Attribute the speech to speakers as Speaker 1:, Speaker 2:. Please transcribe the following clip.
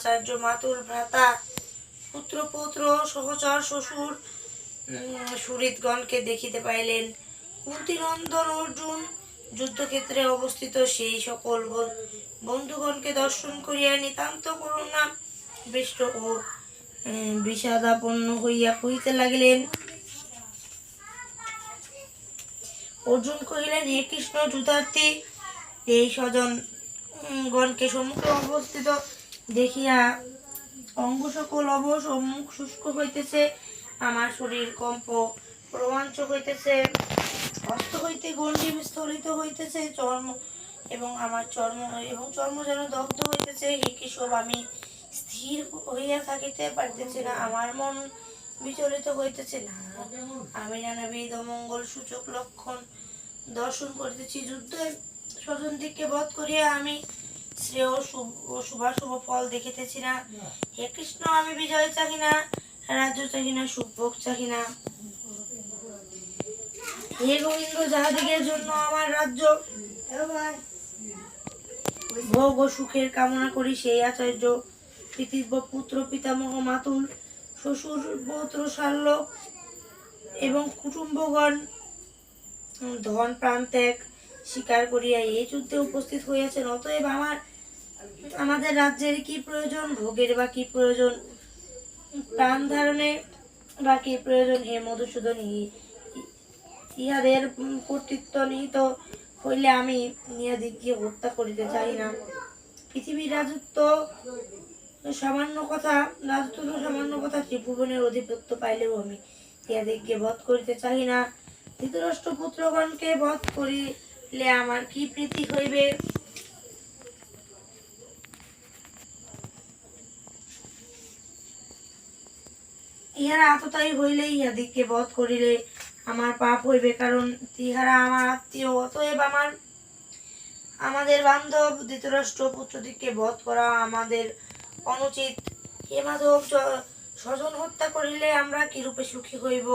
Speaker 1: আচার্য মাতুল ভ্রাতা পুত্র পৌত্র সহচর শ্বশুর উম, সুহৃদগণকে দেখিতে পাইলেন। কুন্তিনন্দন অর্জুন যুদ্ধক্ষেত্রে অবস্থিত সেই সকল বন্ধুগণকে দর্শন করিয়া নিতান্ত করুণা বৃষ্ট ও বিষাদাপন্ন হইয়া কহিতে লাগিলেন অর্জুন কহিলেন হে কৃষ্ণ যুধার্থী এই স্বজন গণকে সম্মুখে অবস্থিত দেখিয়া অঙ্গ সকল অবশ ও মুখ শুষ্ক হইতেছে, আমার শরীর কম্প রোমাঞ্চ হইতেছে হস্ত হইতে গণ্ডি বিস্তরিত হইতেছে, চর্ম এবং আমার চর্ম এবং চর্ম যেন দগ্ধ হইতেছে, হে কেশব, আমি স্থির হইয়া থাকিতে পারিতেছি না, আমার মন বিচলিত হইতেছে না। আমি নানাবিধ মঙ্গল সূচক লক্ষণ দর্শন করিতেছি যুদ্ধে স্বজন দিককে বধ করিয়া আমি শ্রেয় শুভাশুভ ফল দেখিতেছি না। হে কৃষ্ণ, আমি বিজয় চাহি না, রাজ্য চাহি না সুভোগ চাহি না। হে গোবিন্দ, যাহাদিগের জন্য আমার রাজ্য ভোগ ও সুখের কামনা করি সেই আচার্য। পিতৃব্য পুত্র, পিতামহ, মাতুল, শ্বশুর, পৌত্র শাল্য এবং কুটুম্বগণ, ধন, প্রাণ ত্যাগ স্বীকার করিয়া এই যুদ্ধে উপস্থিত হইয়াছেন। অতএব আমার আমাদের রাজ্যের কি প্রয়োজন? ভোগের বা কি প্রয়োজন? প্রাণ ধারণের বা কি প্রয়োজন? হে মধুসূদন ইহাদের কর্তৃত্ব নিহিত হইলে আমি ইহাদিগকে হত্যা করিতে চাই না। পৃথিবীর রাজত্ব সামান্য কথা, রাজত্ব তো সামান্য কথা, ত্রিভুবনের অধিপত্য পাইলেও আমি ইহাদিগকে বধ করিতে চাই না। ধৃতরাষ্ট্র পুত্রগণকে বধ করিলে আমার কি প্রীতি হইবে? ইহারা আততায়ী হইলে ইহাদিগকে বধ করিলে আমার পাপ হইবে, কারণ ইহারা আমার আত্মীয়, অতএব আমার, আমাদের বান্ধব, ধৃতরাষ্ট্র পুত্রদিকে বধ করা আমাদের অনুচিত। হে মাধব স্বজন হত্যা করিলে আমরা কিরূপে সুখী হইব?